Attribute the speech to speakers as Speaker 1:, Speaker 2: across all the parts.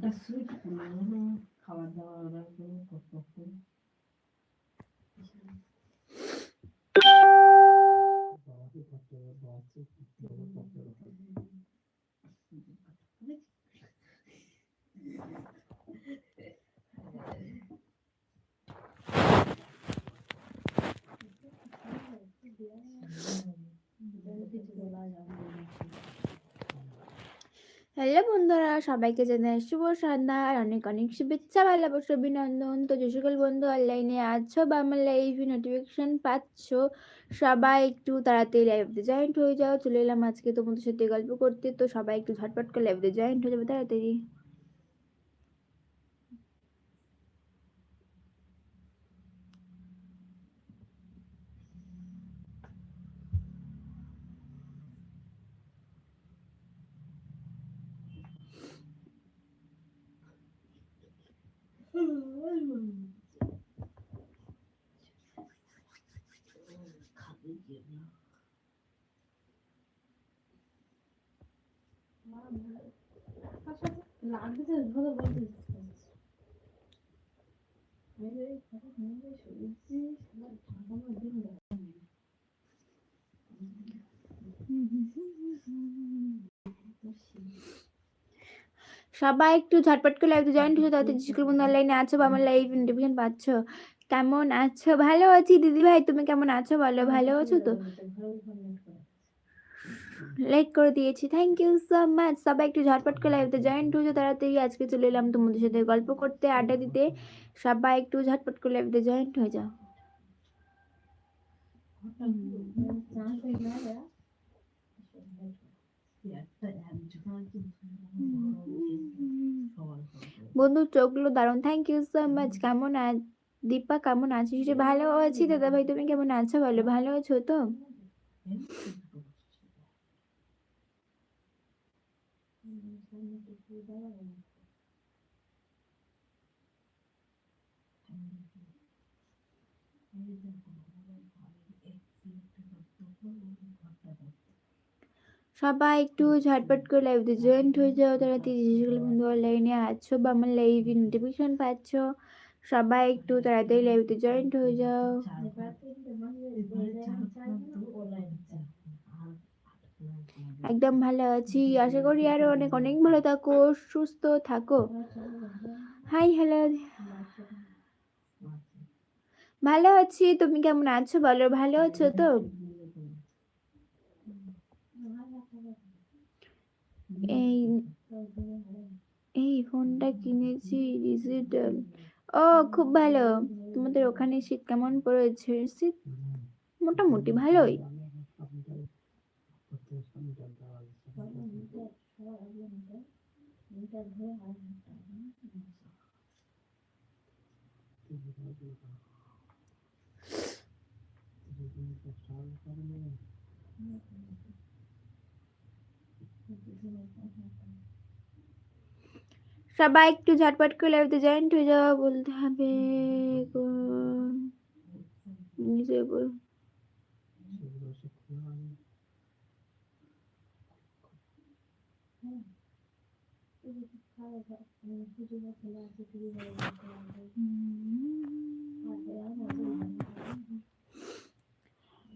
Speaker 1: একটা সুইট খাবার দাবার অর্ডার করব টক টক করে বাবাকে করতে হবে বাচ্চা করতে হবে
Speaker 2: হ্যালো বন্ধুরা, সবাইকে জানাই শুভ সন্ধ্যা। আর অনেক অনেক শুভেচ্ছা, ভালোবাসো, অভিনন্দন। তো যে সকল বন্ধু অনলাইনে আছো বা আমার লাইভ নোটিফিকেশন পাচ্ছ, সবাই একটু তাড়াতাড়ি লাইভে জয়েন্ট হয়ে যাও। চলে এলাম আজকে তোমাদের সাথে গল্প করতে। তো সবাই একটু ঝটপট করে লাইভে জয়েন্ট হয়ে যাবে তাড়াতাড়ি
Speaker 1: খাবে কি না
Speaker 3: লাগছে ভালো বলতে মেরে কথা শুনে শুনেছি আমার ঠাকুমার দিন
Speaker 2: সবাই একটু ঝটপট করে লাইভে জয়েন্ট হয়ে যাও যে সকল বন্ধু অনলাইনে আছো বা আমার লাইভ নোটিফিকেশন পাচ্ছ। কেমন আছো? ভালো আছি দিদি ভাই তুমি কেমন আছো? বলো, ভালো আছো তো? লাইক করে দিয়েছি। থ্যাংক ইউ সো মাচ সবাই একটু ঝটপট করে লাইভে জয়েন্ট হয়ে যাও তাড়াতাড়ি। আজকে চলে এলাম তোমাদের সাথে গল্প করতে, আড্ডা দিতে। সবাই একটু ঝটপট করে লাইভে জয়েন্ট হয়ে যাও। বন্ধু, চোখগুলো দারুণ। থ্যাংক ইউ সো মাচ কেমন দীপা, কেমন আছিস? ভালো আছি। দাদা ভাই তুমি কেমন আছো? বলো, ভালো আছো তো? সবাই একটু ঝটপট করে লাইভে জয়েন্ট হয়ে যাও। তারা যেগুলো বন্ধু অনলাইনে আছো বা আমার লাইভে নোটিফিকেশন পাচ্ছ, সবাই একটু তাড়াতাড়ি লাইভে জয়েন্ট হয়ে যাও। একদম ভালো আছি। আশা করি আরও অনেক অনেক ভালো থাকো, সুস্থ থাকো। হাই হ্যালো ভালো আছি, তুমি কেমন আছো বলো? ভালো আছো তো? এই এই ফোনটা কিনেছি ডিজিটাল ও, খুব ভালো। তোমাদের ওখানে শীত কেমন পড়েছে? শীত মোটামুটি ভালোই। সবাই একটু ঝটপট করে লাইভে জয়েন্ট হয়ে যাওয়া বলতে হবে। নিজে বল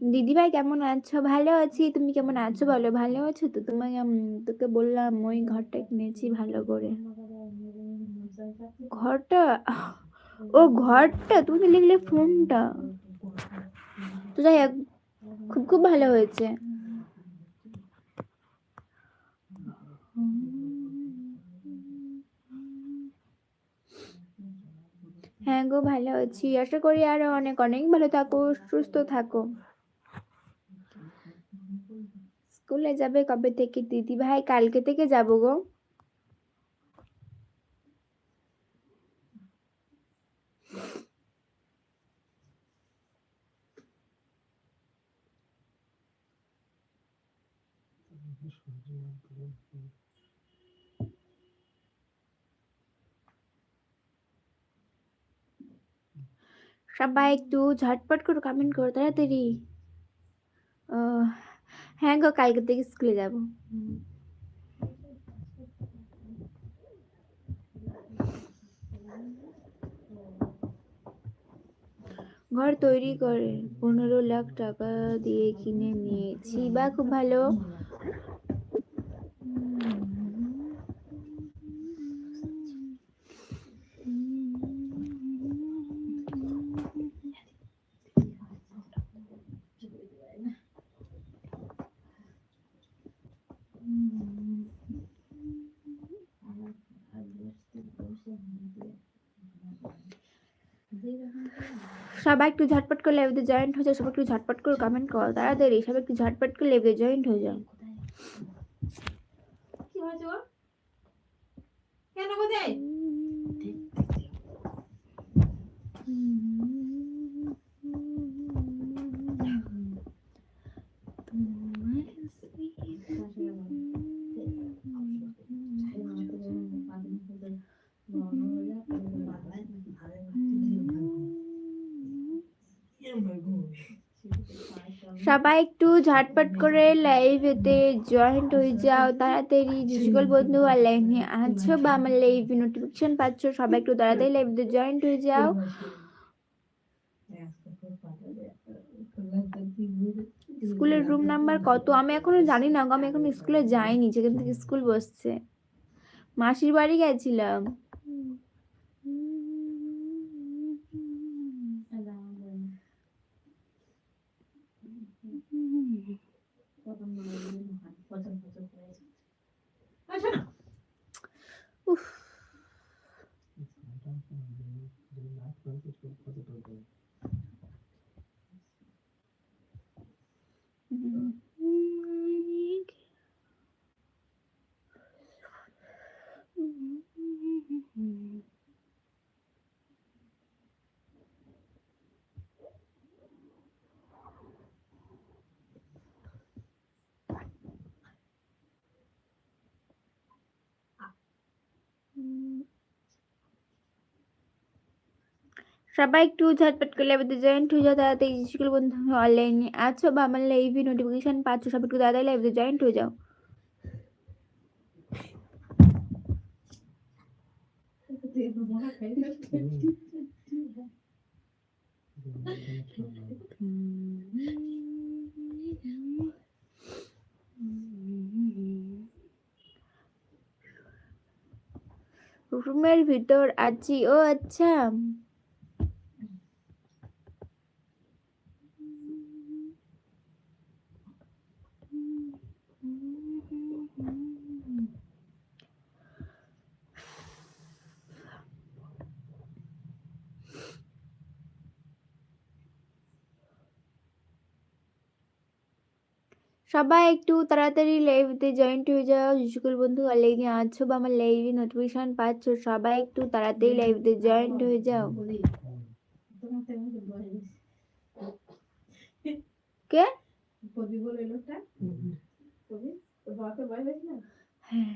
Speaker 2: দিদিভাই, কেমন আছো? ভালো আছি। তুমি কেমন আছো বলো? ভালো আছো তো? তোমাকে তোকে বললাম, ওই ঘরটা কিনেছি ভালো করে। ঘরটা? ও, ঘরটা? তুমি লিখলে ফোনটা। তো যাই খুব খুব ভালো হয়েছে। হ্যাঁ গো, ভালো আছি। আশা করি আরও অনেক অনেক ভালো থাকো, সুস্থ থাকো। স্কুলে যাবে কবে থেকে? দিদি ভাই কালকে থেকে যাব গো। সবাই একটু ঝটপট করে কমেন্ট করো, তাড়াতাড়ি। হ্যাঁ গো, কালকে থেকে স্কুলে যাব। ঘর তৈরি করে, পনেরো লাখ টাকা দিয়ে কিনে নিয়েছি। বা খুব ভালো। সবাই একটু ঝটপট করে এভাবে জয়েন্ট হয়ে যাও সবাই একটু ঝটপট করে কমেন্ট করো তাড়াতাড়ি সবাই একটু ঝটপট করে এভাবে জয়েন্ট হয়ে যাও।
Speaker 3: কি হয়েছে কেন কোথায়
Speaker 2: সবাই একটু ঝটপট করে লাইভেতে জয়েন্ট হয়ে যাও, তাড়াতাড়ি যে সকল বন্ধু আর লাইভে আছো বা আমার লাইভে নোটিফিকেশন পাচ্ছ, সবাই একটু তাড়াতাড়ি লাইভেতে জয়েন্ট হয়ে যাও। স্কুলের রুম নাম্বার কত? আমি এখনও জানি না আমি এখনও স্কুলে যাইনি, যেখান থেকে স্কুল বসছে। মাসির বাড়ি গেছিলাম। Mm-hmm. সবাই একটু ঝটপট করে লাইভে জয়েন্ট হয়ে যাও তাড়াতাড়ি যে বন্ধু অনলাইনে আছো বা আমার লাইভে নোটিফিকেশন পাচ্ছ সবাই একটু তাড়াতাড়ি লাইভে জয়েন্ট হয়ে যাও। রুমের ভিতর আছি। ও আচ্ছা। সবাই একটু তাড়াতাড়ি লাইভতে জয়েন্ট হয়ে যাও। সকল বন্ধু অনলাইনে আছো বা আমার লাইভে নোটিফিকেশন পাচ্ছ সবাই একটু তাড়াতাড়ি লাইভতে জয়েন্ট হয়ে যাও। কে? হ্যাঁ।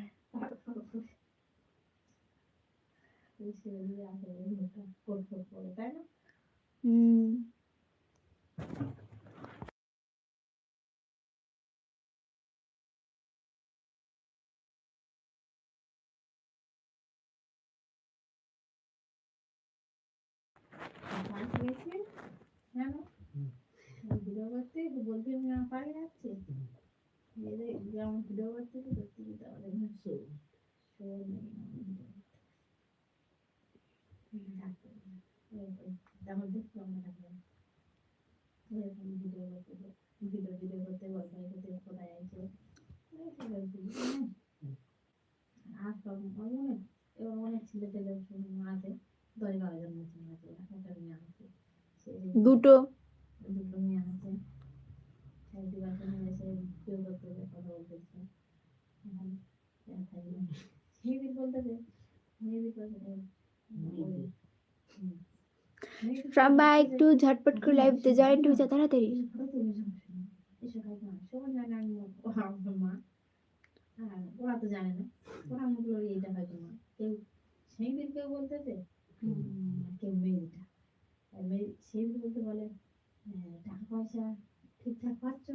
Speaker 2: হুম।
Speaker 3: হ্যাঁ ভিডিও করতে বলতে আমি আমার ভিডিও করতে করতে শোর নেই তেমন দেখতে আমরা এরকম ভিডিও করতে ভিডিও ভিডিও করতে গল্প করতে কোথায় আছে আর সব অনেক এবার অনেক ছেলে টেলে আছে দশ বারো জন মতন আছে একটা মেয়ে আছে
Speaker 2: দুটো
Speaker 3: দুটো মেয়ে এসে কেউ করতে কথা বলতেছে এখন আর থাকি না। মেয়েদের বলতেছে মেয়েদের বলতেছে
Speaker 2: সবাই একটু ঝটপট করে লাইভতে জয়েন্ট হয়ে যাও তাড়াতাড়ি।
Speaker 3: ওরা তো জানে না। ওরা মুখলো এইটা হয়তো মা কেউ সেইদিন কেউ বলতেছে কেউ মেয়েটা আর মেয়ে সেই বলতে বলে টাকা পয়সা ঠিকঠাক পাচ্ছ?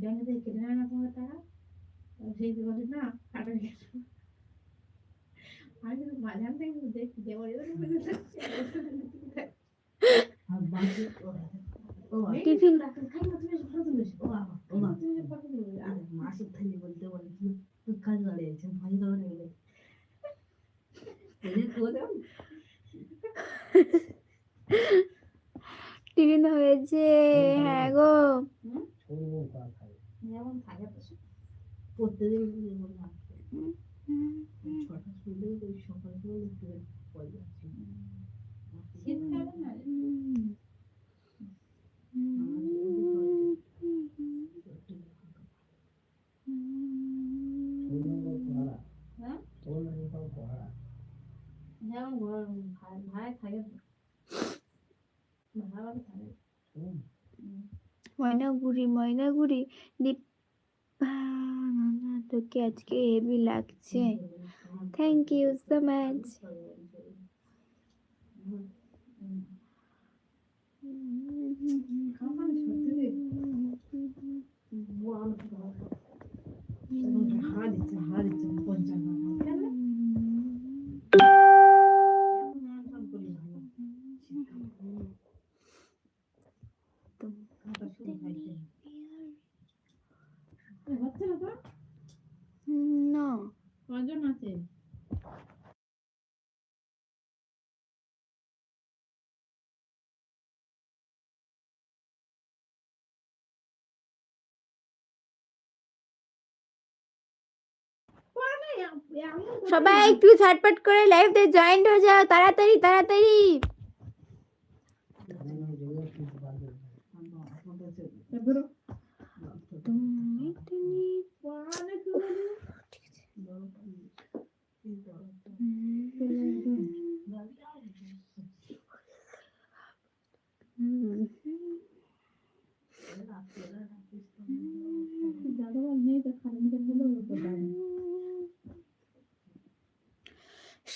Speaker 3: ব্যাংকে থেকে কেটে নেয় না তোমার টাকা? সেই বলে না কাটা গেছে। আমি কিন্তু মাঝখান থেকে দেখছি যে
Speaker 1: বাবা,
Speaker 2: টিফিন
Speaker 3: খাই না তুমি এসে ফটো তুলে এসো।
Speaker 1: ও বাবা, ও বাবা।
Speaker 3: তুমি এসে ফটো তুলে এসো।
Speaker 1: আরে মাসুদ থাকি বলতে বলছিল তুই কাজ দাঁড়িয়েছে ভাই দাঁড়িয়ে গেলে এনে করে
Speaker 2: টিফিন হয়েছে হ্যাঁ গো।
Speaker 1: প্রত্যেকদিন বললাম ছটা শুনলে ওই সকাল সকাল একটু পরে যাচ্ছি
Speaker 3: শীতকালে না হ্যাঁ যেমন ঘর ভাড়া ভাড়ায় থাকে তো ভাড়া বাড়ি থাকে হুম।
Speaker 2: ময়নাগুড়ি ময়নাগুড়ি দীপ তোকে আজকে হেভি লাগছে। থ্যাংক ইউ সো মাচ সবাই একটু ঝটপট করে লাইভে জয়েন্ট হয়ে যাও তাড়াতাড়ি তাড়াতাড়ি। তুমি তুমি হুম।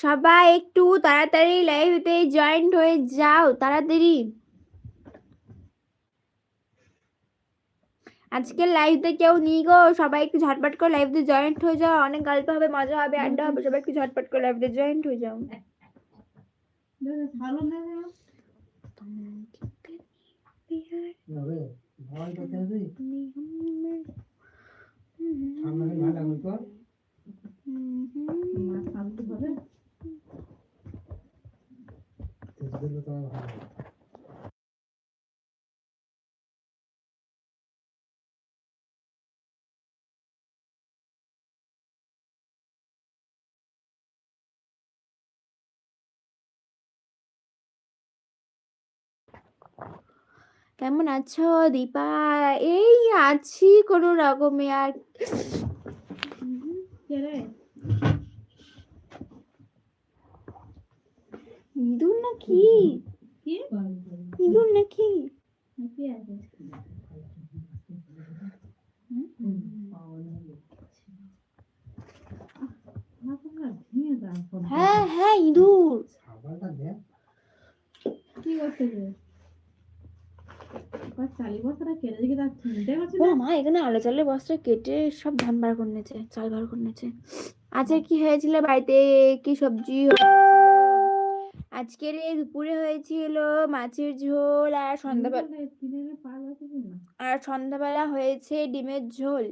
Speaker 2: সবাই একটু তাড়াতাড়ি লাইভতে জয়েন্ট হয়ে যাও, তাড়াতাড়ি। আজকে লাইভতে কেউ নেই গো, সবাই একটু ঝটপট করে লাইভতে জয়েন্ট হয়ে যাও, অনেক গল্প হবে, মজা হবে, আড্ডা হবে, সবাই একটু ঝটপট করে লাইভতে জয়েন্ট হয়ে যাও।
Speaker 3: ভালো না
Speaker 2: কেমন আছো দীপা? এই আছি কোনো রকমে আর
Speaker 3: কে রে
Speaker 2: ইঁদুর নাকি?
Speaker 3: কি?
Speaker 2: ইঁদুর নাকি?
Speaker 3: কি আছে
Speaker 2: হ্যাঁ হ্যাঁ ইঁদুর।
Speaker 3: কি করতে না?
Speaker 2: মা এখানে আলো চালের বস্তা কেটে সব ধান বার করে নিয়েছে চাল বার করে নিয়েছে। আজকে কি হয়েছিল বাড়িতে? কি সবজি? আজকের এই দুপুরে হয়েছিল মাছের ঝোল আর সন্ধ্যাবেলা আর সন্ধ্যাবেলা হয়েছে ডিমের ঝোল।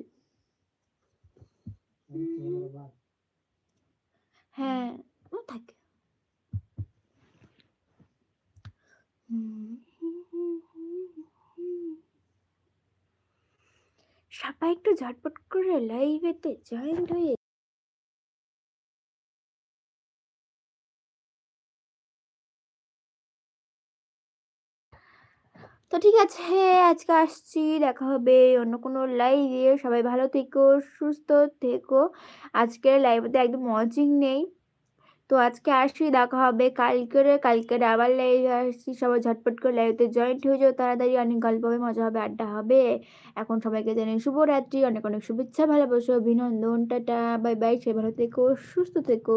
Speaker 2: হ্যাঁ থাকে। সবাই একটু ঝটপট করে লাইভেতে জয়েন্ট হয়ে তো ঠিক আছে আজকে আসছি। দেখা হবে অন্য কোনো লাইভে সবাই ভালো থেকো, সুস্থ থেকো। আজকের লাইভেতে একদম ওয়াচিং নেই। তো আজকে আসছি, দেখা হবে কালকের। কালকের আবার লাইভে আসছি। সবাই ঝটপট করে লাইভে জয়েন্ট হয়ে যাও। তাড়াতাড়ি অনেক গল্প হবে, মজা হবে, আড্ডা হবে। এখন সবাইকে জানাই শুভরাত্রি। অনেক অনেক শুভেচ্ছা, ভালোবাসো, অভিনন্দন। টাটা বাই বাই সে ভালো থেকো, সুস্থ থেকো।